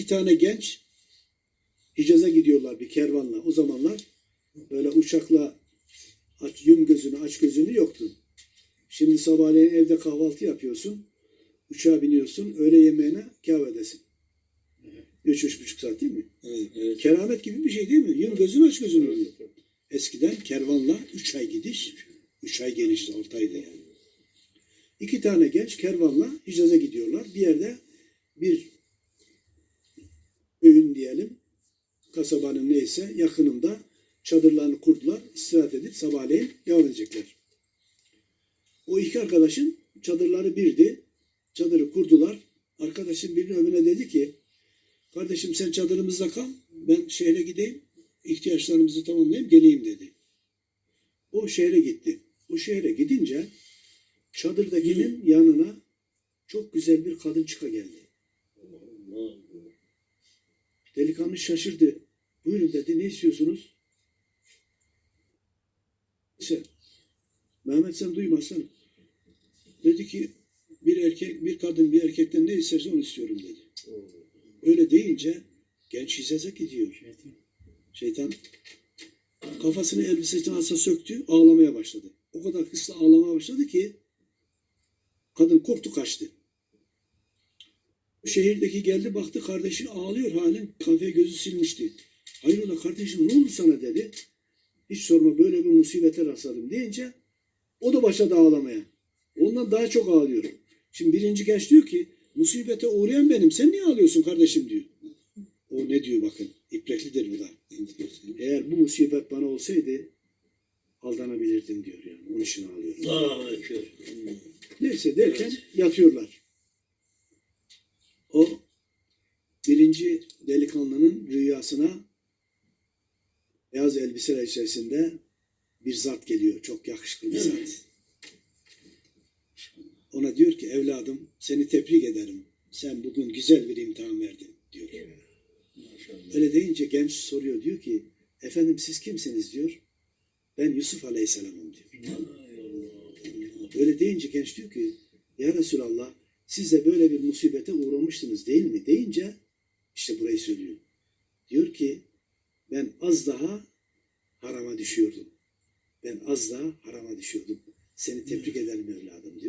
iki tane genç Hicaz'a gidiyorlar bir kervanla. O zamanlar böyle uçakla aç, yum gözünü aç gözünü yoktu. Şimdi sabahleyin evde kahvaltı yapıyorsun. Uçağa biniyorsun. Öğle yemeğine kahvedesin. Üç, üç buçuk saat değil mi? Evet, evet. Keramet gibi bir şey değil mi? Yum gözün aç gözün oluyor. Eskiden kervanla üç ay gidiş, üç ay geliş, altı ayda yani. İki tane genç kervanla Hicaz'a gidiyorlar. Bir yerde bir diyelim, kasabanın neyse yakınında çadırlarını kurdular. istirahat edip sabahleyin devam edecekler. O iki arkadaşın çadırları birdi. Çadırı kurdular. Arkadaşın birine öbürüne dedi ki Kardeşim sen çadırımızda kal. Ben şehre gideyim. ihtiyaçlarımızı tamamlayayım geleyim dedi. O şehre gitti. O şehre gidince çadırdakinin yanına çok güzel bir kadın çıka geldi. Delikanlı şaşırdı. Buyurun dedi ne istiyorsunuz? Sen, Mehmet sen duymazsan. Dedi ki bir erkek, bir kadın bir erkekten ne isterse onu istiyorum dedi. Öyle deyince genç hizeze gidiyor. Şeytan kafasını elbisesinin altına söktü, ağlamaya başladı. O kadar hızlı ağlamaya başladı ki kadın korktu kaçtı. Şehirdeki geldi baktı kardeşi ağlıyor halen kafeye gözü silmişti. Hayrola kardeşim ne oldu sana dedi. Hiç sorma böyle bir musibete rastladım deyince o da başladı ağlamaya. Ondan daha çok ağlıyor. Şimdi birinci genç diyor ki musibete uğrayan benim sen niye ağlıyorsun kardeşim diyor. O ne diyor bakın ibretlidir bu da. Eğer bu musibet bana olsaydı aldanabilirdim diyor yani. Onun için ağlıyorum. Neyse derken yatıyorlar. O birinci delikanlının rüyasına beyaz elbiseler içerisinde bir zat geliyor. Çok yakışıklı bir zat. Ona diyor ki evladım seni tebrik ederim. Sen bugün güzel bir imtihan verdin diyor. Öyle deyince genç soruyor diyor ki efendim siz kimsiniz diyor. Ben Yusuf Aleyhisselam'ım diyor. Öyle deyince genç diyor ki ya Resulallah siz de böyle bir musibete uğramıştınız değil mi? Deyince işte burayı söylüyor. Diyor ki ben az daha harama düşüyordum. Ben az daha harama düşüyordum. Seni tebrik ederim evladım